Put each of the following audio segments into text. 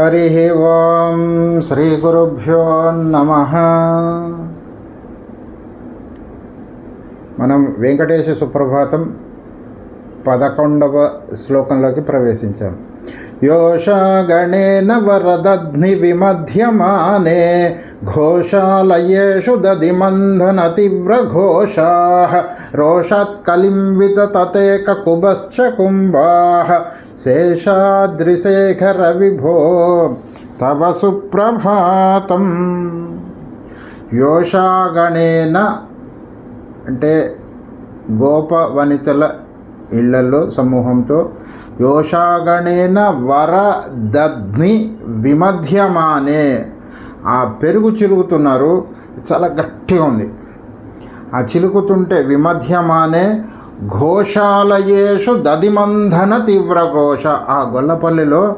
హరి ఓం శ్రీ గురుభ్యో నమ మనం వెంకటేశ సుప్రభాతం పదకొండవ శ్లోకంలోకి ప్రవేశించాం. యోషాగణేన వరదధ్ని విమధ్యమానే ఘోషాలయేషు దధిమంధన తీవ్రఘోషా రోషాత్కలింవిత తతేక కుబశ్చ కుంభా శేషాద్రిశేఖర విభో తవ సుప్రభాతం యోషాగణేన అంటే గోప వనితల ఇళ్ళలో సమూహంతో యోషాగణేన వరదగ్ని విమధ్యమానే. ఆ పెరుగు చిలుగుతున్నారు చాలా గట్టిగా ఉంది. ఆ చిలుకుతుంటే విమధ్యమానే ఘోషాలయేషు దదిమంధన తీవ్ర ఘోష ఆ గొల్లపల్లిలో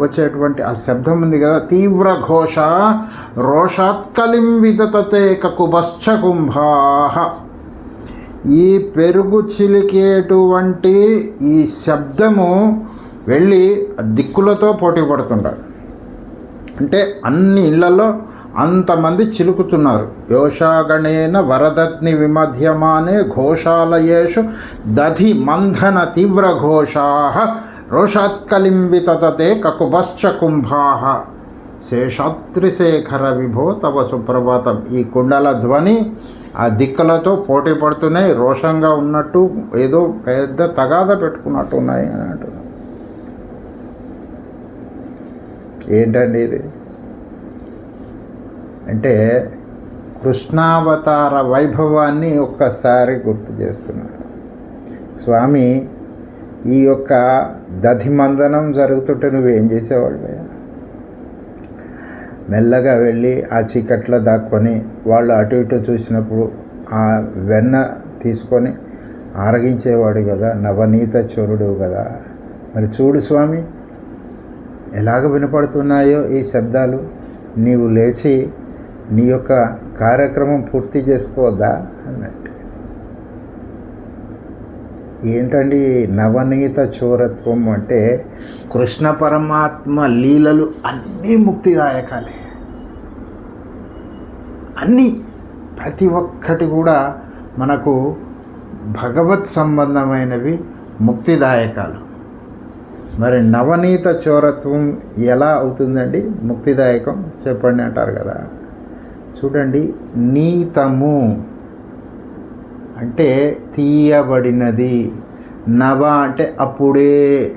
వచ్చేటువంటి ఆ శబ్దం ఉంది కదా తీవ్ర ఘోష రోషాత్కలిం విదతతే కుబశ్చ కుంభా. ఈ పెరుగు చిలికేటువంటి ఈ శబ్దము వెళ్ళి దిక్కులతో పోటీ పడుతుంటారు. అంటే అన్ని ఇళ్ళలో అంతమంది చిలుకుతున్నారు. యోషాగణేన వరదగ్ని విమధ్యమానే ఘోషాలయేషు దధి మంధన తీవ్ర ఘోషా రోషాత్కలింబితతే కకుభశ్చ కుంభా శేషాత్రిశేఖర విభో తవ సుప్రభాతం. ఈ కుండల ధ్వని ఆ దిక్కులతో పోటీ పడుతున్నాయి రోషంగా ఉన్నట్టు ఏదో పెద్ద తగాద పెట్టుకున్నట్టు ఉన్నాయి అని అంటున్నారు. ఏంటండి ఇది? అంటే కృష్ణావతార వైభవాన్ని ఒక్కసారి గుర్తు చేస్తున్నారు. స్వామి ఈ యొక్క దధిమందనం జరుగుతుంటే నువ్వేం చేసేవాళ్ళు మెల్లగా వెళ్ళి ఆ చీకట్లో దాక్కొని వాళ్ళు అటు ఇటు చూసినప్పుడు ఆ వెన్న తీసుకొని ఆరగించేవాడు కదా నవనీత చోరుడు కదా. మరి చూడు స్వామి ఎలాగ వినపడుతున్నాయో ఈ శబ్దాలు. నీవు లేచి నీ యొక్క కార్యక్రమం పూర్తి చేసుకోవద్దా అన్నట్టు. ఏంటండి నవనీత చోరత్వం అంటే కృష్ణ పరమాత్మ లీలలు అన్నీ ముక్తిదాయకాలే. అన్నీ ప్రతి ఒక్కటి కూడా మనకు భగవత్ సంబంధమైనవి ముక్తిదాయకాలు. మరి నవనీత చోరత్వం ఎలా అవుతుందండి? ముక్తిదాయకం చెప్పండి అంటారు కదా. చూడండి నీతము అంటే తీయబడినది. నవ అంటే అప్పుడే.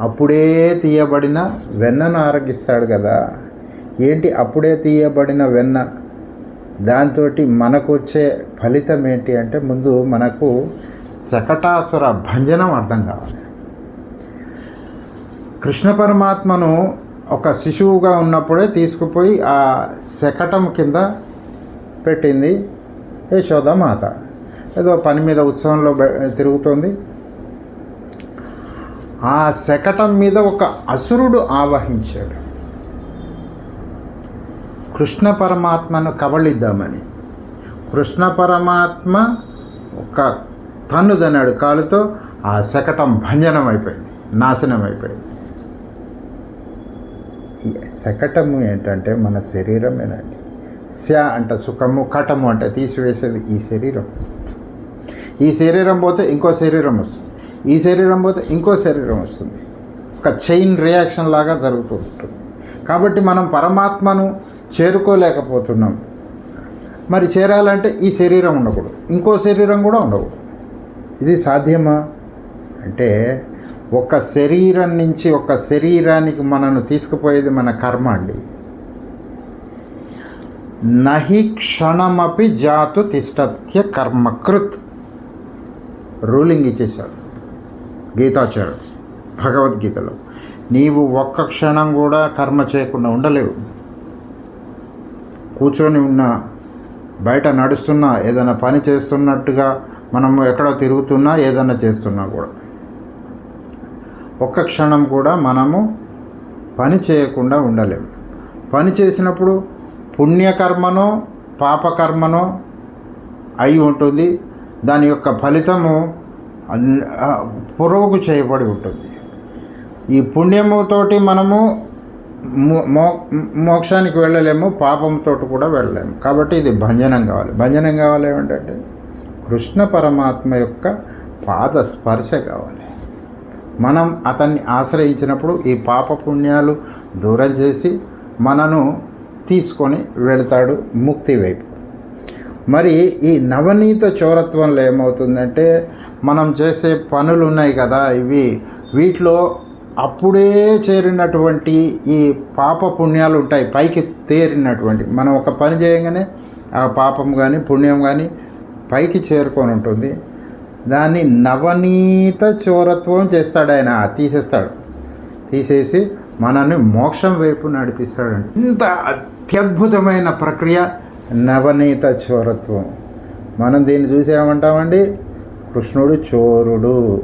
అప్పుడే తీయబడిన వెన్నను ఆరగిస్తాడు కదా. ఏంటి? అప్పుడే తీయబడిన వెన్న. దాంతో మనకు వచ్చే ఫలితం ఏంటి అంటే ముందు మనకు శకటాసుర భంజనం అర్థం కావాలి. కృష్ణ పరమాత్మను ఒక శిశువుగా ఉన్నప్పుడే తీసుకుపోయి ఆ శకటం కింద పెట్టింది యశోదమాత ఏదో పని మీద ఉత్సవంలో తిరుగుతుంది తిరుగుతోంది. ఆ శకటం మీద ఒక అసురుడు ఆవహించాడు. కృష్ణ పరమాత్మను కబళిద్దామని. కృష్ణ పరమాత్మ ఒక తన్నుదన్నాడు కాలుతో ఆ శకటం భంజనం అయిపోయింది నాశనం అయిపోయింది శకటము ఏంటంటే మన శరీరమేనండి. శ అంటే సుఖము కటము అంటే తీసివేసేది ఈ శరీరం. ఈ శరీరం పోతే ఇంకో శరీరం వస్తుంది. ఈ శరీరం పోతే ఇంకో శరీరం వస్తుంది. ఒక చైన్ రియాక్షన్ లాగా జరుగుతూ ఉంటుంది. కాబట్టి మనం పరమాత్మను చేరుకోలేకపోతున్నాం. మరి చేరాలంటే ఈ శరీరం ఉండకూడదు. ఇంకో శరీరం కూడా ఉండకూడదు. ఇది సాధ్యమా? అంటే ఒక శరీరం నుంచి ఒక శరీరానికి మనను తీసుకుపోయేది మన కర్మ అండి. నహి క్షణమపి జాతు తిష్టత్య కర్మకృత్ రూలింగ్ ఇచ్చేశాడు గీతాచార్యుడు భగవద్గీతలో. నీవు ఒక్క క్షణం కూడా కర్మ చేయకుండా ఉండలేవు. కూర్చొని ఉన్నా బయట నడుస్తున్నా ఏదైనా పని చేస్తున్నట్టుగా మనం ఎక్కడో తిరుగుతున్నా ఏదైనా చేస్తున్నా కూడా. ఒక్క క్షణం కూడా మనము పని చేయకుండా ఉండలేము. పని చేసినప్పుడు పుణ్యకర్మనో పాపకర్మనో అయి ఉంటుంది. దాని యొక్క ఫలితము అన్- పురోగు చేయబడి ఉంటుంది. ఈ పుణ్యముతోటి మనము మో- మోక్షానికి వెళ్ళలేము పాపంతో కూడా వెళ్ళలేము. కాబట్టి ఇది భంజనం కావాలి. భంజనం కావాలి ఏమిటంటే కృష్ణ పరమాత్మ యొక్క పాద స్పర్శ కావాలి. మనం అతన్ని ఆశ్రయించినప్పుడు ఈ పాప పుణ్యాలు దూరం చేసి మనను తీసుకొని వెళ్తాడు ముక్తి వైపు. మరి ఈ నవనీత చోరత్వంలో ఏమవుతుందంటే మనం చేసే పనులు ఉన్నాయి కదా ఇవి వీటిలో అప్పుడే చేరినటువంటి ఈ పాప పుణ్యాలు ఉంటాయి. పైకి తేరినటువంటి. మనం ఒక పని చేయగానే ఆ పాపం కానీ పుణ్యం కానీ పైకి చేరుకొని ఉంటుంది. దాన్ని నవనీత చోరత్వం చేస్తాడు ఆయన. తీసేస్తాడు. తీసేసి మనల్ని మోక్షం వైపు నడిపిస్తాడు ఇంత అత్యద్భుతమైన ప్రక్రియ నవనీత చోరత్వం. మనం దీన్ని చూసేమంటామండి కృష్ణుడు చోరుడు.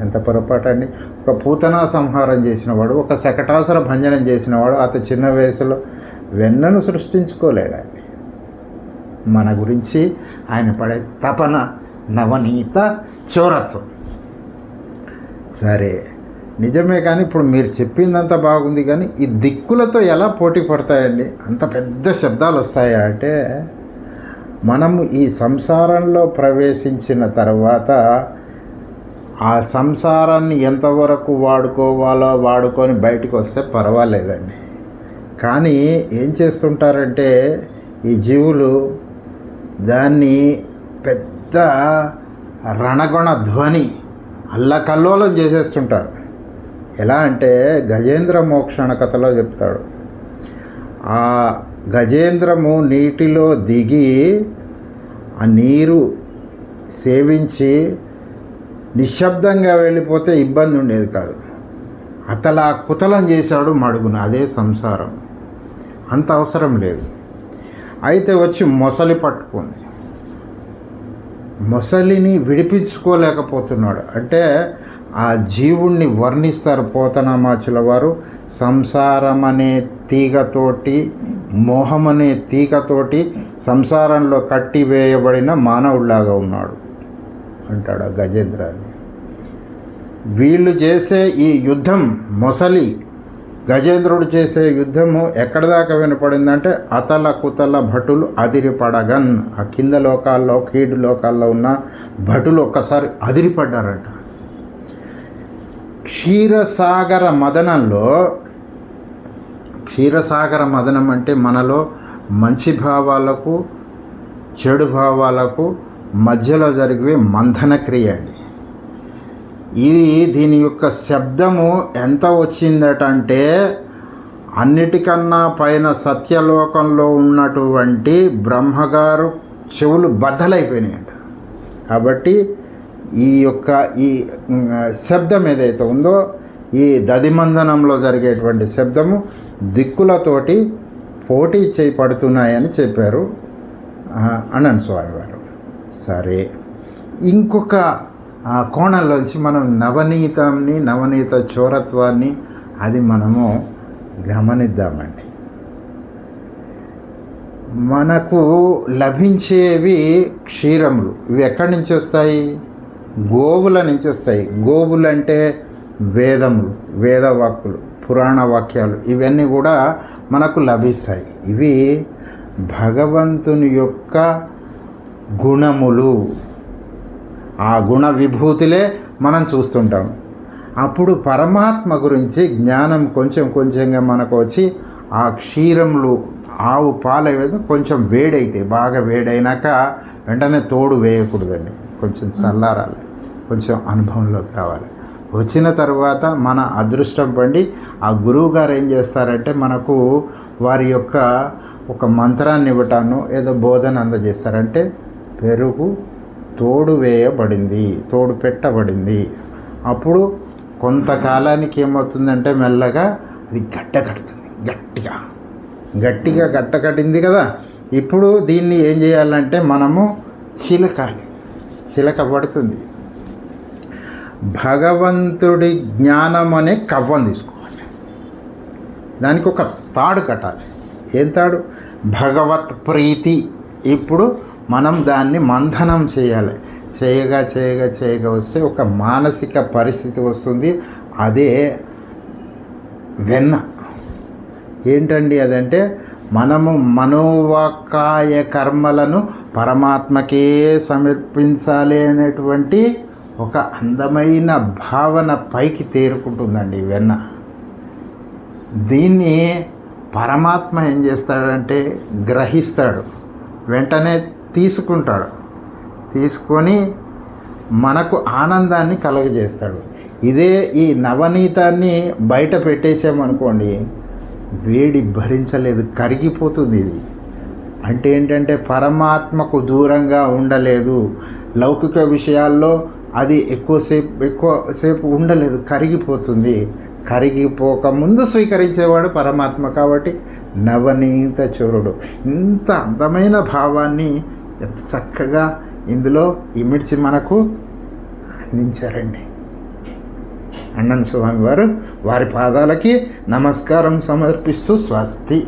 ఎంత పొరపాటు అండి? ఒక పూతనా సంహారం చేసినవాడు ఒక శకటాసుర భంజనం చేసినవాడు అత చిన్న వయసులో వెన్నను సృష్టించుకోలేడండి మన గురించి ఆయన పడే తపన నవనీత చోరత్వం. సరే నిజమే కానీ ఇప్పుడు మీరు చెప్పిందంతా బాగుంది కానీ ఈ దిక్కులతో ఎలా పోటీ పడతాయండి? అంత పెద్ద శబ్దాలు వస్తాయా? అంటే మనము ఈ సంసారంలో ప్రవేశించిన తర్వాత ఆ సంసారాన్ని ఎంతవరకు వాడుకోవాలో వాడుకొని బయటకు వస్తే పర్వాలేదండి. కానీ ఏం చేస్తుంటారంటే ఈ జీవులు దాన్ని పెద్ద రణగొణ ధ్వని అల్లకల్లోలం చేసేస్తుంటారు. ఎలా అంటే గజేంద్ర మోక్షణ కథలో చెప్తాడు. ఆ గజేంద్రము నీటిలో దిగి ఆ నీరు సేవించి నిశ్శబ్దంగా వెళ్ళిపోతే ఇబ్బంది ఉండేది కాదు. అతలా కుతలం చేశాడు మడుగున. అదే సంసారం. అంత అవసరం లేదు. అయితే వచ్చి మొసలి పట్టుకుంది. మొసలిని విడిపించుకోలేకపోతున్నాడు. అంటే ఆ జీవుణ్ణి వర్ణిస్తారు పోతనామాచుల వారు. సంసారం అనే తీగతోటి మోహం అనే తీగతోటి సంసారంలో కట్టివేయబడిన మానవుడిలాగా ఉన్నాడు. అంటాడు ఆ గజేంద్రాన్ని. వీళ్ళు చేసే ఈ యుద్ధం మొసలి. గజేంద్రుడు చేసే యుద్ధము ఎక్కడ దాకా వినపడిందంటే అతల కుతల భటులు అదిరిపడగన్. ఆ కింద లోకాల్లో కీడు లోకాల్లో ఉన్న భటులు ఒక్కసారి అదిరిపడ్డారట. క్షీరసాగర మదనంలో క్షీరసాగర మదనం అంటే మనలో మంచి భావాలకు చెడు భావాలకు మధ్యలో జరిగే మంథన క్రియ అండి. ఇది దీని యొక్క శబ్దము ఎంత వచ్చిందట అంటే అన్నిటికన్నా పైన సత్యలోకంలో ఉన్నటువంటి బ్రహ్మగారు చెవులు బద్దలైపోయినాయంట. కాబట్టి ఈ యొక్క ఈ శబ్దం ఏదైతే ఉందో ఈ దదిమందనంలో జరిగేటువంటి శబ్దము దిక్కులతోటి పోటీ చేయి పడుతున్నాయని చెప్పారు అనంత స్వామి వారు. సరే. ఇంకొక ఆ, కోణంలోంచి మనం నవనీతాన్ని నవనీత చోరత్వాన్ని అది మనము గమనిద్దామండి. మనకు లభించేవి క్షీరములు. ఇవి ఎక్కడి నుంచి వస్తాయి? గోవుల నుంచి వస్తాయి. గోవులు అంటే వేదములు వేదవాక్కులు పురాణ వాక్యాలు. ఇవన్నీ కూడా మనకు లభిస్తాయి. ఇవి భగవంతుని యొక్క గుణములు. ఆ గుణ విభూతిలే మనం చూస్తుంటాం. అప్పుడు పరమాత్మ గురించి జ్ఞానం కొంచెం కొంచెంగా మనకు వచ్చి ఆ క్షీరములు ఆవు పాలు కొంచెం వేడైతే బాగా వేడైనాక వెంటనే తోడు వేయకూడదండి. కొంచెం చల్లారాలి. కొంచెం అనుభవంలోకి రావాలి. వచ్చిన తర్వాత మన అదృష్టం పండి ఆ గురువు గారు ఏం చేస్తారంటే మనకు వారి యొక్క ఒక మంత్రాన్ని ఇవ్వటాను ఏదో బోధన అందజేస్తారంటే పెరుగు తోడు వేయబడింది తోడు పెట్టబడింది అప్పుడు కొంతకాలానికి ఏమవుతుందంటే మెల్లగా అది గడ్డ కడుతుంది గట్టిగా. గట్టిగా గట్ట కట్టింది కదా. ఇప్పుడు దీన్ని ఏం చేయాలంటే మనము చిలకాలి. చిలక పడుతుంది. భగవంతుడి జ్ఞానం అనే కవ్వం తీసుకోవాలి. దానికి ఒక తాడు కట్టాలి. ఏం తాడు? భగవత్ ప్రీతి. ఇప్పుడు మనం దాన్ని మంథనం చేయాలి. చేయగా చేయగా చేయగా వస్తే ఒక మానసిక పరిస్థితి వస్తుంది. అదే వెన్న. ఏంటండి అదంటే మనము మనోవాకాయ కర్మలను పరమాత్మకే సమర్పించాలి అనేటువంటి ఒక అందమైన భావన పైకి తేరుకుంటుందండి వెన్న. దీన్ని పరమాత్మ ఏం చేస్తాడంటే గ్రహిస్తాడు. వెంటనే తీసుకుంటాడు. తీసుకొని మనకు ఆనందాన్ని కలుగజేస్తాడు. ఇదే ఈ నవనీతాన్ని బయట పెట్టేసామనుకోండి వేడి భరించలేదు కరిగిపోతుంది ఇది. అంటే ఏంటంటే పరమాత్మకు దూరంగా ఉండలేదు. లౌకిక విషయాల్లో అది ఎక్కువసేపు ఎక్కువసేపు ఉండలేదు కరిగిపోతుంది. కరిగిపోక ముందు స్వీకరించేవాడు పరమాత్మ కాబట్టి నవనీత చోరుడు. ఇంత అందమైన భావాన్ని ఎంత చక్కగా ఇందులో ఇమిడ్చి మనకు అందించారండి. అన్నన్ స్వామి వారు వారి పాదాలకి నమస్కారం సమర్పిస్తూ స్వస్తి.